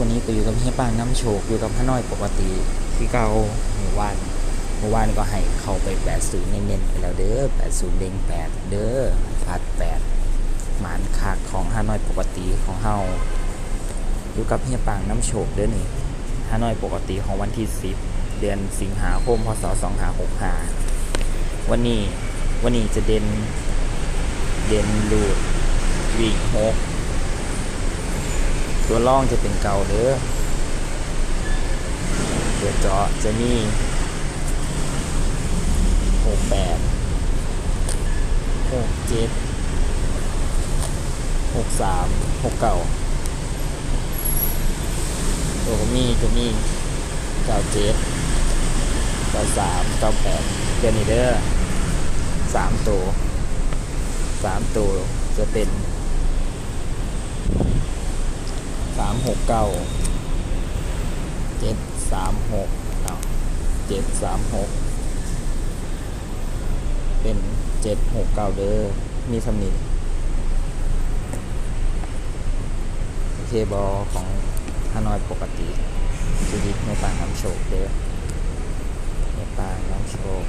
วันนี้ก็อยู่กับเฮียปางน้ำโชคอยู่กับพระน้อยปกติคือเก่าเมื่อวานเมื่อวานก็ให้เข้าไป80เน้นๆไปแล้วเด้อ80เด้ง8เด้อพัด8หมานคากของฮานอยปกติของเฮาอยู่กับเฮียปางน้ำโชคเด้อนี่ฮานอยปกติของวันที่10เดือนสิงหาคมพศ2565วันนี้วันนี้จะเด่นเด่นลูดวิ่งหก ตัวล่องจะเป็นเก่าเด้อตัวเจาะจะมีหกแปดหกเจ็ดหกสามหกเก่าตัวก็มีก็มีเก้าเจ็ดเก้าสามเก้าแปดเดือนนี้เด้อสามตัวสามตัวจะเป็น สามหกเก้าเจ็ดสามหกเอาเจ็ดสามหกเป็นเจ็ดหกเก้าเด้อมีสำนิเคบอของฮานอยปกติชีวิตในป่างน้ำโชคเด้อในป่างน้ำโชค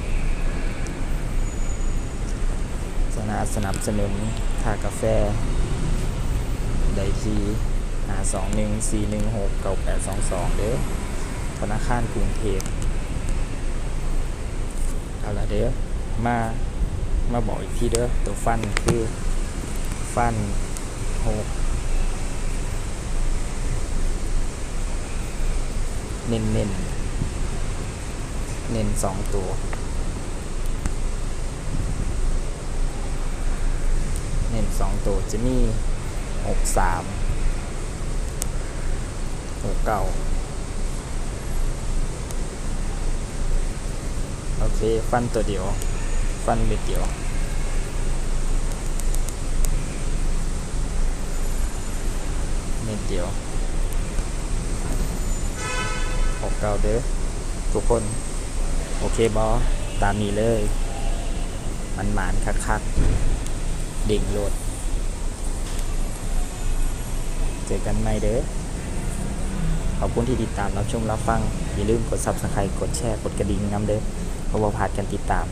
สนาสนับสนุนคากาแฟ ไดที หาสองหนึ่งสี่หนึ่งหกเก้าแปดสองสองเด้อธนาคารกรุงเทพเอาละเด้อมามาบอกอีกทีเด้อตัวฟันคือฟันหกเน้นเน้นเน้นสองตัวเน้นสองตัวจะมีหกสาม หกเก้าโอเค ฟันตัวเดียว ฟันเม็ดเดียวเม็ดเดียวหกเก้าเด้อทุกคน โอเคบอตามนี้เลย มันหมานคักๆดิ่งโหลด เจอกันใหม่เด้อ ขอบคุณที่ติดตามรับชมรับฟัง อย่าลืมกด subscribe กดแชร์ กดกระดิ่งน้ำเด้อเพราะว่าพลาดกันติดตาม